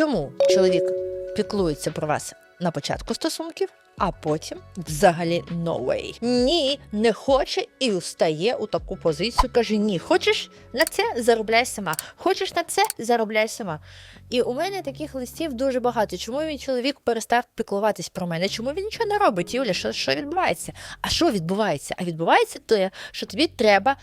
Чому чоловік піклується про вас на початку стосунків, а потім взагалі no way. Ні, не хоче і встає у таку позицію. Каже: Ні, хочеш на це заробляй сама. Хочеш на це заробляй сама. І у мене таких листів дуже багато. Чому мій чоловік перестав піклуватись про мене? Чому він нічого не робить? Юля, що, що відбувається? А що відбувається? А відбувається те, що тобі треба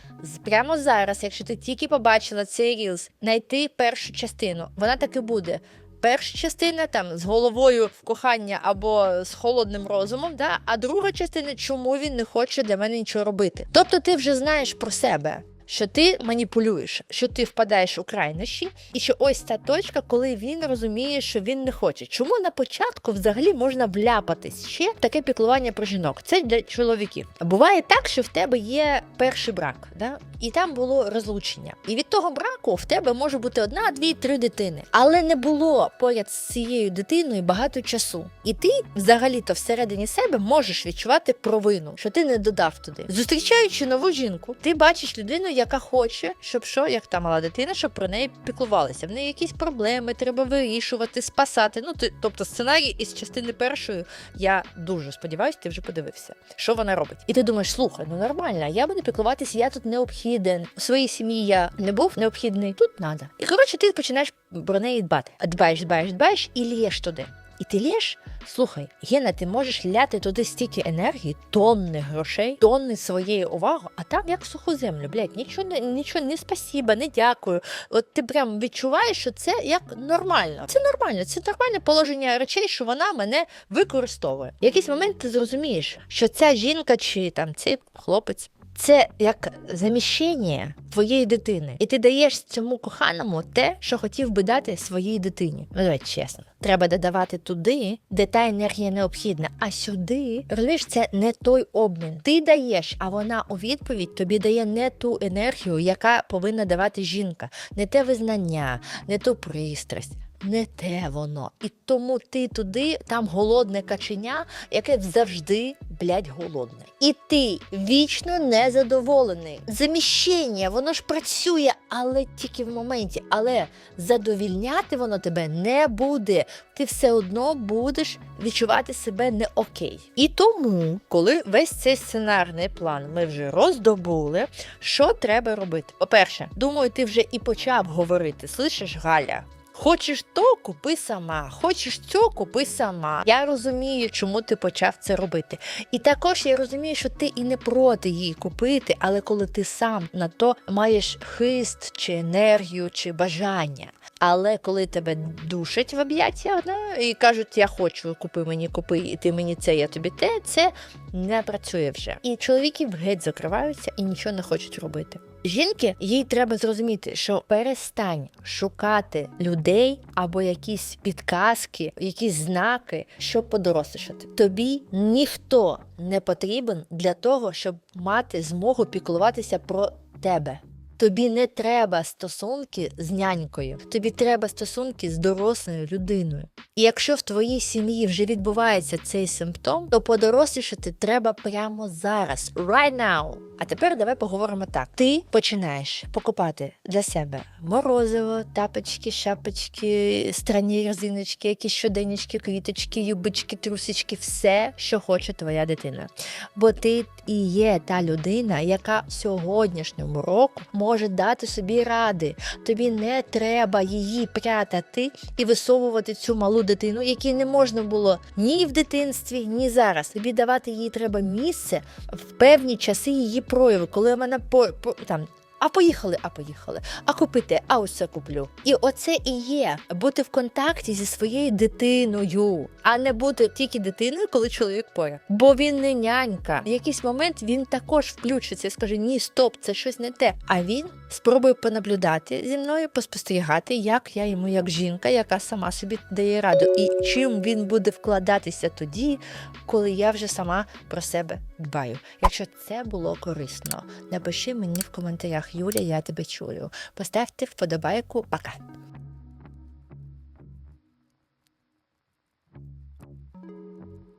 прямо зараз, якщо ти тільки побачила цей рілз, знайти першу частину. Вона так і буде. Перша частина там з головою в кохання або з холодним розумом, да? а друга частина, чому він не хоче для мене нічого робити. Тобто ти вже знаєш про себе. Що ти маніпулюєш, що ти впадаєш у крайнощі, і що ось та точка, коли він розуміє, що він не хоче. Чому на початку взагалі можна вляпатись ще таке піклування про жінок? Це для чоловіків. Буває так, що в тебе є перший брак, да? і там було розлучення. І від того браку в тебе може бути одна, дві, три дитини. Але не було поряд з цією дитиною багато часу. І ти взагалі-то всередині себе можеш відчувати провину, що ти не додав туди. Зустрічаючи нову жінку, ти бачиш людину, яка хоче, щоб що, як та мала дитина, щоб про неї піклувалися. В неї якісь проблеми, треба вирішувати, спасати. Ну, ти, тобто сценарій із частини першої я дуже сподіваюся, ти вже подивився, що вона робить. І ти думаєш, слухай, ну нормально, я буду піклуватися, я тут необхіден. У своїй сім'ї я не був необхідний, тут надо. І коротше, ти починаєш про неї дбати. Дбаєш, дбаєш, дбаєш і лєш туди. І ти лєш, слухай, Гена, ти можеш ляти туди стільки енергії, тонни грошей, тонни своєї уваги, а там як суху землю, блядь, нічого не нічого не спасіба, не дякую. От ти прям відчуваєш, що це як нормально. Це нормально, це нормальне положення речей, що вона мене використовує. В якийсь момент ти зрозумієш, що ця жінка чи там цей хлопець. Це як заміщення твоєї дитини, і ти даєш цьому коханому те, що хотів би дати своїй дитині. Ну, давай чесно, треба додавати туди, де та енергія необхідна. А сюди розумієш, це не той обмін. Ти даєш, а вона у відповідь тобі дає не ту енергію, яка повинна давати жінка, не те визнання, не ту пристрасть. Не те воно. І тому ти туди, там голодне каченя, яке завжди, блядь, голодне. І ти вічно незадоволений. Заміщення, воно ж працює, але тільки в моменті. Але задовільняти воно тебе не буде. Ти все одно будеш відчувати себе не окей. І тому, коли весь цей сценарний план ми вже роздобули, що треба робити? По-перше, думаю, ти вже і почав говорити. Слышиш, Галя? Хочеш то купи сама, хочеш цього купи сама. Я розумію, чому ти почав це робити. І також я розумію, що ти і не проти її купити, але коли ти сам на то маєш хист чи енергію, чи бажання. Але коли тебе душать в об'яття да, і кажуть, я хочу, купи мені, купи, і ти мені це, я тобі те, це не працює вже. І чоловіки геть закриваються і нічого не хочуть робити. Жінки, їй треба зрозуміти, що перестань шукати людей або якісь підказки, якісь знаки, щоб подорослішати. Тобі ніхто не потрібен для того, щоб мати змогу піклуватися про тебе. Тобі не треба стосунки з нянькою, тобі треба стосунки з дорослою людиною. І якщо в твоїй сім'ї вже відбувається цей симптом, то подорослішати треба прямо зараз, right now. А тепер давай поговоримо так: ти починаєш покупати для себе морозиво, тапочки, шапочки, странні резиночки, якісь щоденнички, квіточки, юбички, трусички, все, що хоче твоя дитина. Бо ти і є та людина, яка сьогоднішньому року може дати собі ради. Тобі не треба її прятати і висовувати цю малу дитину, якій не можна було ні в дитинстві, ні зараз. Тобі давати їй треба місце в певні часи її прояви, коли вона по, по там. А поїхали, а поїхали. А купити, а ось це куплю. І оце і є бути в контакті зі своєю дитиною, а не бути тільки дитиною, коли чоловік поряд. Бо він не нянька. В якийсь момент він також включиться і скаже: Ні, стоп, це щось не те. А він спробує понаблюдати зі мною, поспостерігати, як я йому, як жінка, яка сама собі дає раду, і чим він буде вкладатися тоді, коли я вже сама про себе дбаю. Якщо це було корисно, напиши мені в коментарях, Юля, я тебе чую. Поставте вподобайку. Пока.